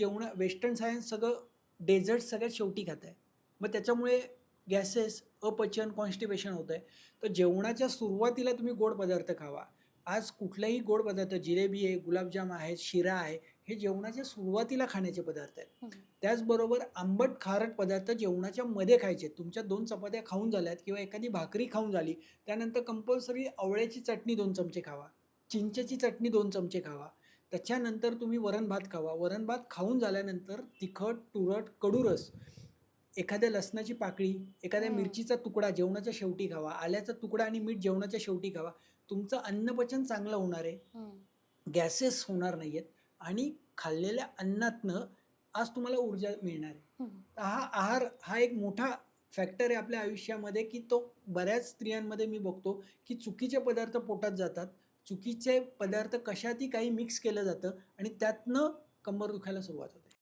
जेवण western science सगळं dessert सगळ्यात शेवटी खात आहे. मग त्याच्यामुळे गॅसेस अपचन कॉन्स्टिपेशन होतं आहे. तर जेवणाच्या सुरुवातीला तुम्ही गोड पदार्थ खावा. आज कुठलाही गोड पदार्थ जिलेबी आहे गुलाबजाम आहे शिरा आहे हे जेवणाच्या सुरुवातीला खाण्याचे पदार्थ आहेत. त्याचबरोबर आंबट खारट पदार्थ जेवणाच्या मध्ये खायचे तुमच्या दोन चपात्या खाऊन झाल्यात किंवा एखादी भाकरी खाऊन झाली त्यानंतर कंपल्सरी आवळ्याची चटणी दोन चमचे खावा. चिंचेची चटणी दोन चमचे खावा. त्याच्यानंतर तुम्ही वरण भात खावा. वरण भात खाऊन झाल्यानंतर तिखट तुरट कडूरस एखाद्या लसणाची पाकळी एखाद्या. मिरचीचा तुकडा जेवणाच्या शेवटी खावा. आल्याचा तुकडा आणि मीठ जेवणाच्या शेवटी खावा. तुमचं अन्नपचन चांगलं होणार आहे. गॅसेस होणार नाही आहेत आणि खाल्लेल्या अन्नातनं आज तुम्हाला ऊर्जा मिळणार आहे. हा. आहार हा एक मोठा फॅक्टर आहे आपल्या आयुष्यामध्ये की तो बऱ्याच स्त्रियांमध्ये मी बघतो की चुकीचे पदार्थ पोटात जातात. चुकीचे पदार्थ कशातही काही मिक्स केलं जातं आणि त्यातनं कंबर दुखायला सुरुवात होते.